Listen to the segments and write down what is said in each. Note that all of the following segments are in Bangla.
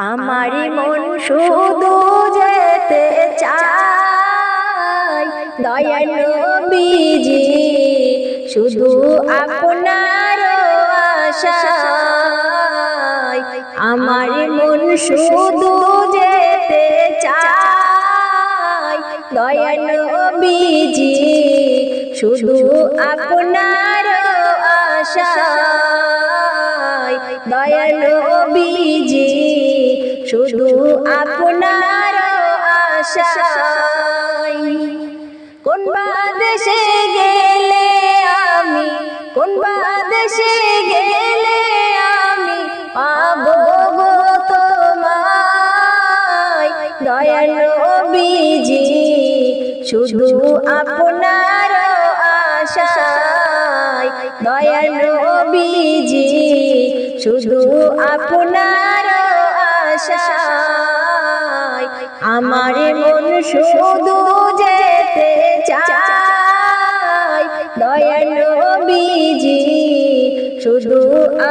আমারই মন শুধু যেতে চাই দয়াল নবীজি শুধু আপনার আশায়। আমার মন শুধু যেতে চাই দয়াল নবীজি শুধু আপনার দয়াল নবীজি শুধু আপনার আশায় কোন বাদেশে গেলে আমি কোন বাদেশে গেলে আমি পাবো তোমায়। নবীজি শুধু আপনার আশায় দয়াল নবীজি, শুধু আপনার আশায়। আমার মন শুধু যেতে চাই দয়াল নবীজি, শুধু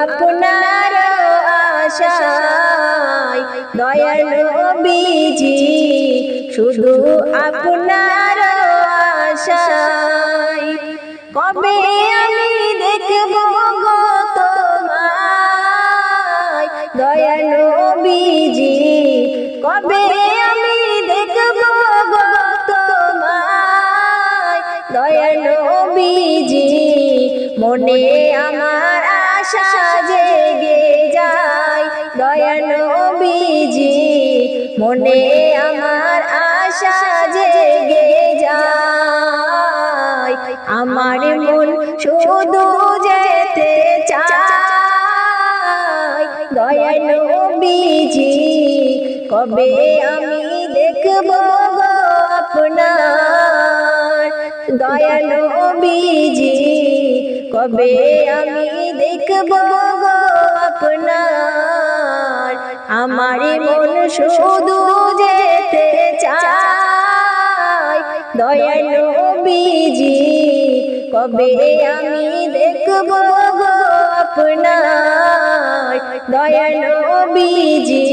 আপনার আশায়। দয়াল নবীজি, শুধু আপনার আশায়। কবে নবীজি, কবে আমি দেখব গো তোমায়? দয়াল নবীজি, মনে আমার আশা জেগে যায়। দয়াল নবীজি, মনে আমার আশা জেগে যায়। আমার মন শুধু যেতে কবে আমি দেখব আপনার দয়াল নবীজি? কবে আমি দেখব আপনার? আমার মন শুধু যেতে চায় দয়াল নবীজি। কবে আমি দেখব আপনার দয়াল নবীজি?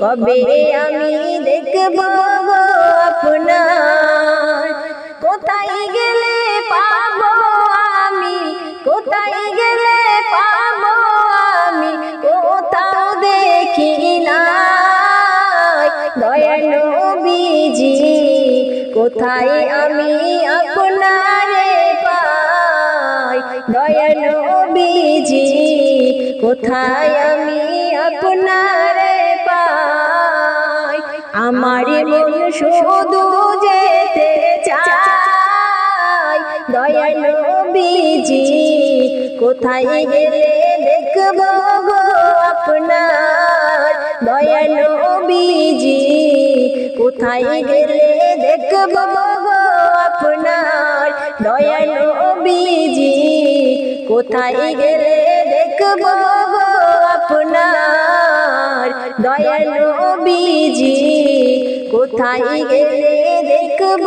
কবে আমি দেখব আপনার? কোথায় গেলে পাবো আমি? কোথায় গেলে পাবো আমি? কোথাও দেখি না নবীজি, কোথায় আমি আপনারে পাই? নবীজি, কোথায় আমি আপনারে আমার মন শুধু যেতে চাই। দয়াল নবীজি, কোথায় গেলে দেখব গো আপনার? দয়াল নবীজি, কোথায় গেলে দেখব গো আপনার? দয়াল নবীজি, কোথায় গেলে দেখব গো আপনার? দয়াল নবীজি কোথায় গেলে দেখব?